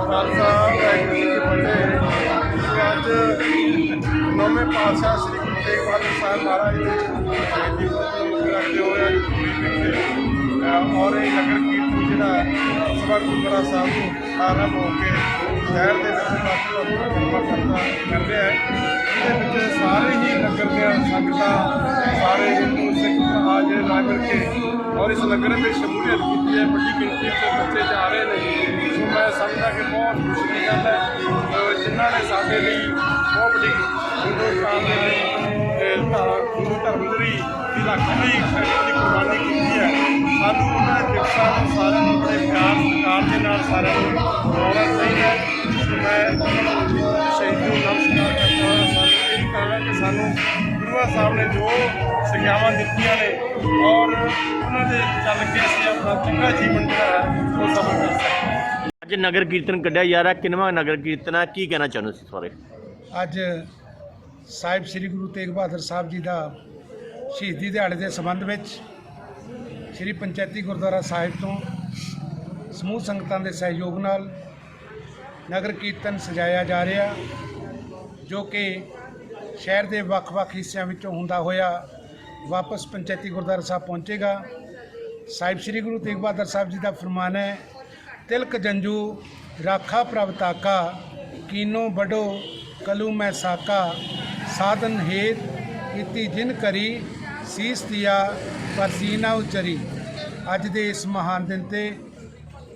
ਖਾਲਸਾ, ਵਾਹਿਗੁਰੂ ਜੀ ਕੀ ਫਤਿਹ। ਅੱਜ ਨੌਵੇਂ ਪਾਤਸ਼ਾਹ ਸ੍ਰੀ ਗੁਰੂ ਤੇਗ ਬਹਾਦਰ ਸਾਹਿਬ ਮਹਾਰਾਜ ਦੇ ਸ਼ਹੀਦੀ ਗੁਰਪੁਰਬ ਕਰਦੇ ਹੋਏ ਅੱਜ ਪੂਰੀ ਵਿੱਚ ਔਰ ਇਹ ਨਗਰ ਕੀਰਤਨ ਜਿਹੜਾ ਸਭਾ ਗੁਰਦੁਆਰਾ ਸਾਹਿਬ ਤੋਂ ਆਰੰਭ ਹੋ ਕੇ ਸ਼ਹਿਰ ਦੇ ਵਿੱਚ ਕਾਫੀ ਆਪਣਾ ਕਰਮਾ ਹੈ ਇਹਦੇ ਵਿੱਚ ਸਾਰੇ ਹੀ ਨਗਰ ਦੀਆਂ ਸੰਗਤਾਂ, ਸਾਰੇ ਹਿੰਦੂ ਸਿੱਖ ਅੱਜ ਰਲ ਮਿਲ ਔਰ ਇਸ ਲੰਗਰ ਵਿੱਚ ਸ਼ਮੂਲੀਅਤ ਕੀਤੀ ਹੈ, ਵੱਡੀ ਗਿਣਤੀ ਵਿੱਚ ਬੱਚੇ ਜਾ ਰਹੇ ਨੇ। ਬਹੁਤ ਖੁਸ਼ੀ ਦੀ ਗੱਲ ਹੈ ਜਿਨ੍ਹਾਂ ਨੇ ਸਾਡੇ ਲਈ ਬਹੁਤ ਵੱਡੀ ਹਿੰਦੁਸਤਾਨ ਦੇ ਲਈ ਇਹ ਧਾਰਾ ਗੁਰੂ ਧਰਮ ਦੀ ਦੀ ਲਈ ਲਈ ਦੀ ਕੁਰਬਾਨੀ ਕੀਤੀ ਹੈ। ਸਾਨੂੰ ਉਹਨਾਂ ਦੇ ਦਿਵਸਾਂ ਨੂੰ ਸਾਰਿਆਂ ਨੂੰ ਬੜੇ ਪਿਆਰ ਸਤਿਕਾਰ ਦੇ ਨਾਲ ਸਾਰਿਆਂ ਨੂੰ ਮਨਾਉਣਾ ਚਾਹੀਦਾ ਹੈ। ਮੈਂ ਉਹਨਾਂ ਨਮਸਕਾਰ ਕਰਦਾ ਹਾਂ। ਸਾਨੂੰ ਇਹ ਕਹਾਂਗਾ ਕਿ ਸਾਨੂੰ ਗੁਰੂਆ ਸਾਹਿਬ ਨੇ ਜੋ ਸਿੱਖਿਆਵਾਂ ਦਿੱਤੀਆਂ ਨੇ ਔਰ ਉਹਨਾਂ ਦੇ ਚੱਲ ਕੇ ਅਸੀਂ ਆਪਣਾ ਚੰਗਾ ਜੀਵਨ ਜਿਹੜਾ ਹੈ, ਉਹ ਸਫਲ ਕਰ ਸਕਦੇ ਅੱਜ ਨਗਰ ਕੀਰਤਨ ਕੱਢਿਆ ਜਾ ਰਿਹਾ, ਕਿੰਨਵਾਂ ਨਗਰ ਕੀਰਤਨ ਆ? ਕੀ ਕਹਿਣਾ ਚਾਹੁੰਦੇ ਸੀ ਸਾਰੇ ਅੱਜ ਸਾਹਿਬ ਸ੍ਰੀ ਗੁਰੂ ਤੇਗ ਬਹਾਦਰ ਸਾਹਿਬ ਜੀ ਦਾ ਸ਼ਹੀਦੀ ਦਿਹਾੜੇ ਦੇ ਸੰਬੰਧ ਵਿੱਚ ਸ੍ਰੀ ਪੰਚਾਇਤੀ ਗੁਰਦੁਆਰਾ ਸਾਹਿਬ ਤੋਂ ਸਮੂਹ ਸੰਗਤਾਂ ਦੇ ਸਹਿਯੋਗ ਨਾਲ ਨਗਰ ਕੀਰਤਨ ਸਜਾਇਆ ਜਾ ਰਿਹਾ, ਜੋ ਕਿ ਸ਼ਹਿਰ ਦੇ ਵੱਖ-ਵੱਖ ਹਿੱਸਿਆਂ ਵਿੱਚੋਂ ਹੁੰਦਾ ਹੋਇਆ ਵਾਪਸ ਪੰਚਾਇਤੀ ਗੁਰਦੁਆਰਾ ਸਾਹਿਬ ਪਹੁੰਚੇਗਾ। ਸਾਹਿਬ ਸ੍ਰੀ ਗੁਰੂ ਤੇਗ ਬਹਾਦਰ ਸਾਹਿਬ ਜੀ ਦਾ ਫਰਮਾਨ ਹੈ ਤਿਲਕ ਜੰਜੂ, ਰਾਖਾ ਪ੍ਰਵਤਾਕਾ ਕੀਨੋ ਬਡੋ ਕਲੂ ਮੈਂ ਸਾਕਾ, ਸਾਧਨ ਹੇਤ ਕੀਤੀ ਜਿਨ ਕਰੀ, ਸੀਸ ਦਿਆ ਪਰ ਸੀਨਾ ਉਚਰੀ। ਅੱਜ ਦੇ ਇਸ ਮਹਾਨ ਦਿਨ ਤੇ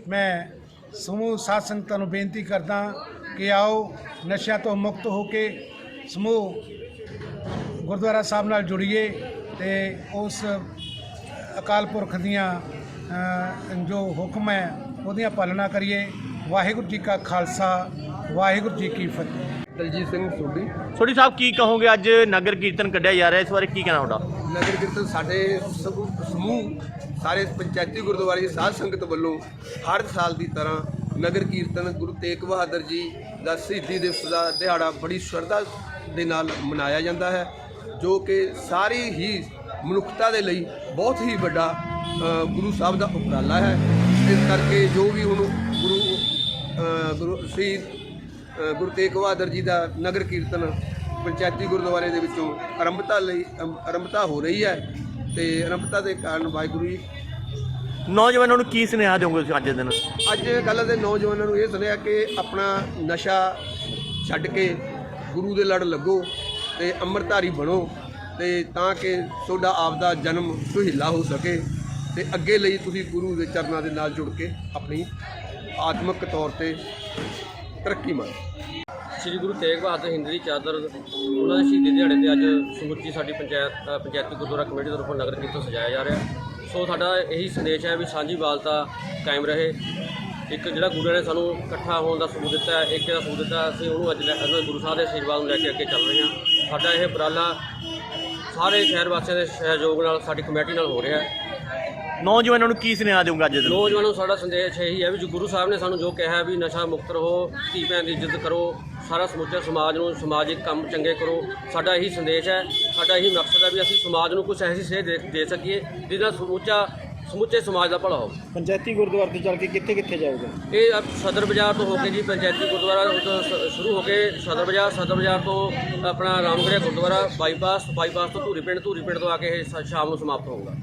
ਮੈਂ ਸਮੂਹ ਸਾਧ ਸੰਗਤਾਂ ਨੂੰ ਬੇਨਤੀ ਕਰਦਾ ਕਿ ਆਓ ਨਸ਼ਿਆਂ ਤੋਂ ਮੁਕਤ ਹੋ ਕੇ ਸਮੂਹ ਗੁਰਦੁਆਰਾ ਸਾਹਿਬ ਨਾਲ ਜੁੜੀਏ ਤੇ ਉਸ ਅਕਾਲ ਪੁਰਖ ਦੀਆਂ ਜੋ ਹੁਕਮ ਹੈ ਉਹਦੀਆਂ ਪਾਲਣਾ ਕਰੀਏ। ਵਾਹਿਗੁਰੂ ਜੀ ਕਾ ਖਾਲਸਾ ਵਾਹਿਗੁਰੂ ਜੀ ਕੀ ਫਤਿਹ। ਦਲਜੀਤ ਸਿੰਘ ਸੋਢੀ। ਸੋਢੀ ਸਾਹਿਬ ਕੀ ਕਹੋਗੇ? ਅੱਜ ਨਗਰ ਕੀਰਤਨ ਕੱਢਿਆ ਜਾ ਰਿਹਾ ਇਸ ਬਾਰੇ ਕੀ ਕਹਿਣਾ ਤੁਹਾਡਾ? ਨਗਰ ਕੀਰਤਨ ਸਾਡੇ ਸਮੂ- ਸਮੂਹ ਸਾਰੇ ਪੰਚਾਇਤੀ ਗੁਰਦੁਆਰੇ ਦੀ ਸਾਧ ਸੰਗਤ ਵੱਲੋਂ ਹਰ ਸਾਲ ਦੀ ਤਰ੍ਹਾਂ ਨਗਰ ਕੀਰਤਨ ਗੁਰੂ ਤੇਗ ਬਹਾਦਰ ਜੀ ਦਾ ਸ਼ਹੀਦੀ ਦਿਵਸ ਦਾ ਦਿਹਾੜਾ ਬੜੀ ਸ਼ਰਧਾ ਦੇ ਨਾਲ ਮਨਾਇਆ ਜਾਂਦਾ ਹੈ ਜੋ ਕਿ ਸਾਰੀ ਹੀ ਮਨੁੱਖਤਾ ਦੇ ਲਈ ਬਹੁਤ ਹੀ ਵੱਡਾ ਅ, ਗੁਰੂ ਸਾਹਿਬ ਦਾ ਉਪਰਾਲਾ ਹੈ। ਇਸ ਕਰਕੇ ਜੋ ਵੀ ਹੁਣ ਗੁਰੂ ਗੁਰੂ ਸ਼ਹੀਦ ਗੁਰੂ ਤੇਗ ਬਹਾਦਰ ਜੀ ਦਾ ਨਗਰ ਕੀਰਤਨ ਪੰਚਾਇਤੀ ਗੁਰਦੁਆਰੇ ਦੇ ਵਿੱਚੋਂ ਆਰੰਭਤਾ ਲਈ ਆਰੰਭਤਾ ਹੋ ਰਹੀ ਹੈ ਤੇ ਆਰੰਭਤਾ ਦੇ ਕਾਰਨ ਵਾਹਿਗੁਰੂ ਜੀ ਨੌਜਵਾਨਾਂ ਨੂੰ ਕੀ ਸੁਨੇਹਾ ਦਿਓਗੇ ਤੁਸੀਂ ਅੱਜ ਦੇ ਦਿਨ? ਅੱਜ ਕੱਲ੍ਹ ਦੇ ਨੌਜਵਾਨਾਂ ਨੂੰ ਇਹ ਸੁਣਿਆ ਕਿ ਆਪਣਾ ਨਸ਼ਾ ਛੱਡ ਕੇ ਗੁਰੂ ਦੇ ਲੜ ਲੱਗੋ ਤੇ ਅੰਮ੍ਰਿਤਧਾਰੀ ਬਣੋ ਤੇ ਤਾਂ ਕਿ ਤੁਹਾਡਾ ਆਪਦਾ ਜਨਮ ਸੁਹੀਲਾ ਹੋ ਸਕੇ। ਤੇ ਅੱਗੇ ਲਈ ਤੁਸੀਂ ਗੁਰੂ ਦੇ ਚਰਨਾਂ ਦੇ ਨਾਲ ਜੁੜ ਕੇ ਆਪਣੀ ਆਤਮਿਕ ਤੌਰ ਤੇ ਤਰੱਕੀ ਮਾਰੋ। ਸ੍ਰੀ ਗੁਰੂ ਤੇਗ ਬਹਾਦਰ ਹਿੰਦ ਦੀ ਚਾਦਰ ਉਹਨਾਂ ਦੇ ਸ਼ਹੀਦੀ ਦਿਹਾੜੇ ਤੇ ਅੱਜ ਸਮੁੱਚੀ ਸਾਡੀ ਪੰਚਾਇਤ ਪੰਚਾਇਤੀ ਗੁਰਦੁਆਰਾ ਕਮੇਟੀ ਦੇ ਤਰਫੋਂ ਨਗਰ ਕੀਰਤਨ ਸਜਾਇਆ ਜਾ ਰਿਹਾ। ਸੋ ਸਾਡਾ ਇਹੀ ਸੰਦੇਸ਼ ਹੈ ਵੀ ਸਾਂਝੀ ਵਾਲਤਾ ਕਾਇਮ ਰਹੇ। ਇੱਕ ਜਿਹੜਾ ਗੁਰੂ ਨੇ ਸਾਨੂੰ ਇਕੱਠਾ ਹੋਣ ਦਾ ਸਬੂਤ ਦਿੱਤਾ ਹੈ ਇੱਕ ਦਾ ਸਬੂਤ ਦਿੱਤਾ, ਅਸੀਂ ਉਹਨੂੰ ਅੱਜ ਲੈ- ਅਸੀਂ ਗੁਰੂ ਸਾਹਿਬ ਦੇ ਆਸ਼ੀਰਵਾਦ ਨੂੰ ਲੈ ਕੇ ਅੱਗੇ ਚੱਲ ਰਹੇ ਹਾਂ। ਸਾਡਾ ਇਹ ਉਪਰਾਲਾ ਸਾਰੇ ਸ਼ਹਿਰ ਵਾਸੀਆਂ ਦੇ ਸਹਿਯੋਗ ਨਾਲ ਸਾਡੀ ਕਮੇਟੀ ਨਾਲ ਹੋ ਰਿਹਾ ਹੈ। ਨੌਜਵਾਨਾਂ ਨੂੰ ਕੀ ਸੁਨੇਹਾ ਦਿਓਗੇ ਅੱਜ ਦੇ ਦਿਨ? ਨੌਜਵਾਨਾਂ ਨੂੰ ਸਾਡਾ ਸੰਦੇਸ਼ ਇਹੀ ਹੈ ਵੀ ਜੋ ਗੁਰੂ ਸਾਹਿਬ ਨੇ ਸਾਨੂੰ ਜੋ ਕਿਹਾ ਵੀ ਨਸ਼ਾ ਮੁਕਤ ਰਹੋ ਧੀ ਭੈਣ ਦੀ ਇੱਜ਼ਤ ਕਰੋ ਸਾਰਾ ਸਮੁੱਚੇ ਸਮਾਜ ਨੂੰ ਸਮਾਜਿਕ ਕੰਮ ਚੰਗੇ ਕਰੋ ਸਾਡਾ ਇਹੀ ਸੰਦੇਸ਼ ਹੈ ਸਾਡਾ ਇਹੀ ਮਕਸਦ ਹੈ ਵੀ ਅਸੀਂ ਸਮਾਜ ਨੂੰ ਕੁਝ ਐਸੀ ਸੇਧ ਦੇ ਦੇ ਸਕੀਏ ਜਿਹਦੇ ਨਾਲ ਸਮੁੱਚਾ ਸਮੁੱਚੇ ਸਮਾਜ ਦਾ ਭਲਾ ਹੋ ਪੰਚਾਇਤੀ ਗੁਰਦੁਆਰੇ ਤੋਂ ਚੱਲ ਕੇ ਕਿੱਥੇ ਕਿੱਥੇ ਜਾਓਗੇ? ਇਹ ਸਦਰ ਬਾਜ਼ਾਰ ਤੋਂ ਹੋ ਕੇ ਜੀ ਪੰਚਾਇਤੀ ਗੁਰਦੁਆਰਾ ਤੋਂ ਸ- ਸ਼ੁਰੂ ਹੋ ਕੇ ਸਦਰ ਬਾਜ਼ਾਰ ਸਦਰ ਬਾਜ਼ਾਰ ਤੋਂ ਆਪਣਾ ਰਾਮਗੜ੍ਹੀਆ ਗੁਰਦੁਆਰਾ ਬਾਈਪਾਸ ਬਾਈਪਾਸ ਤੋਂ ਧੂਰੀ ਪਿੰਡ ਧੂਰੀ ਪਿੰਡ ਤੋਂ ਆ ਕੇ ਇਹ ਸ- ਸ਼ਾਮ ਨੂੰ ਸਮਾਪਤ ਹੋਊਗਾ।